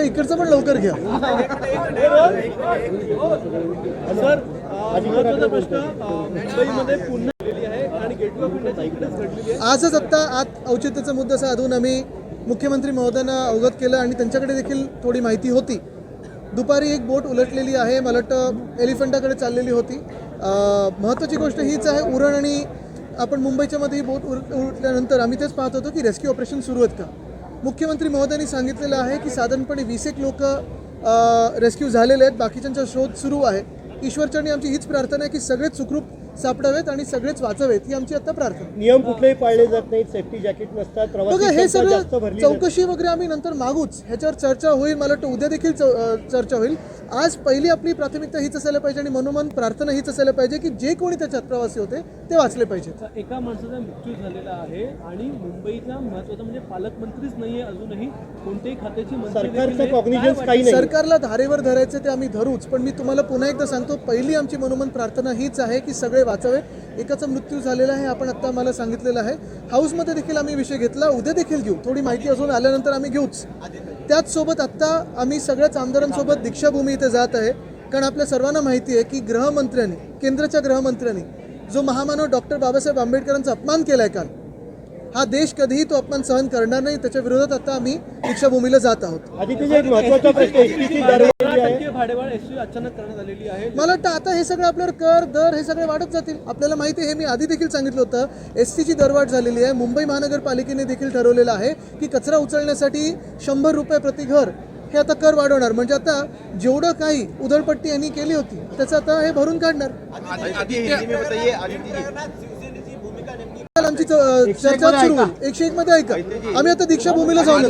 घ्या इकडचं पण लवकर घ्या. सर अ, महत्त्वाचा प्रश्न अ, मुंबईमध्ये पुन्हा आलेली आहे आणि गेटवे ऑफ इंडियाच्या इकडेच घडलेली आहे. आजच आत्ता आत औचित्याचा मुद्दा साधून आम्ही मुख्यमंत्री महोदयांना अवगत केलं आणि त्यांच्याकडे देखील थोडी माहिती होती. दुपारी एक बोट उलटलेली आहे मला वाटतं एलिफंटाकडे चाललेली होती. महत्त्वाची गोष्ट हीच आहे उरण आणि आपण मुंबईच्या मध्ये ही बोट उल- उलटल्यानंतर आम्ही तेच पाहत होतो की रेस्क्यू ऑपरेशन सुरू आहेत का? मुख्यमंत्री महोदयांनी सांगितलेलं आहे की साधारणपणे वीस एक लोक रेस्क्यू झालेले आहेत बाकीच्यांचा शोध सुरू आहे. ईश्वरचरणी आमची हीच प्रार्थना आहे की सगळेच सुखरूप सापडावेत आणि सगळेच वाचावेत ही आमची आता प्रार्थना नियम कुठलेही पाळले जात नाहीत सेफ्टी जॅकेट नसतात बघा हे सगळं. चौकशी वगैरे आम्ही नंतर मागूच ह्याच्यावर चर्चा होईल मला वाटतं उद्या देखील चर्चा होईल. आज पहिली आपली प्राथमिकता हीच असायला पाहिजे आणि मनोमन प्रार्थना हीच असायला पाहिजे की जे कोणी त्याच्यात प्रवासी होते ते वाचले पाहिजेत. एका माणसाचा मृत्यू झालेला आहे आणि मुंबईचा महत्त्वाचा म्हणजे पालकमंत्रीच नाहीये अजूनही. कोणत्याही खात्याची सरकारला धारेवर धरायचे ते आम्ही धरूच पण मी तुम्हाला पुन्हा एकदा सांगतो पहिली आमची मनोमन प्रार्थना हीच आहे की सगळे वाचावे. एकाचा मृत्यू झालेला आहे आपण आता मला सांगितलेलं आहे. हाऊसमध्ये देखील आम्ही विषय घेतला उद्या देखील घेऊ. थोडी माहिती अजून आल्यानंतर आम्ही घेऊच. त्याच सोबत आत्ता आम्ही सगळ्याच आमदारांसोबत दीक्षाभूमी इथे जात आहे. कारण आपल्या सर्वांना माहिती आहे की गृहमंत्र्यांनी केंद्राच्या गृहमंत्र्यांनी जो महामानव डॉक्टर बाबासाहेब आंबेडकरांचा अपमान केलाय काल हा देश कधीही तो अपमान सहन करणार नाही. त्याच्या विरोधात आता आम्ही दीक्षाभूमीला जात आहोत. अचानक करण्यात आलेली आहे. मला वाटतं आता हे सगळं आपल्यावर कर दर हे सगळे वाढत जातील. आपल्याला माहिती आहे हे मी आधी देखील सांगितलं होतं एस टीची दरवाढ झालेली आहे. मुंबई महानगरपालिकेने देखील ठरवलेलं आहे की कचरा उचलण्यासाठी शंभर रुपये प्रति घर हे आता कर वाढवणार. म्हणजे आता जेवढं काही उधळपट्टी यांनी केली होती त्याचं आता हे भरून काढणार. आमची चर्चा सुरू होईल. एकशे एक मध्ये ऐका. आम्ही आता दीक्षाभूमीला जाऊन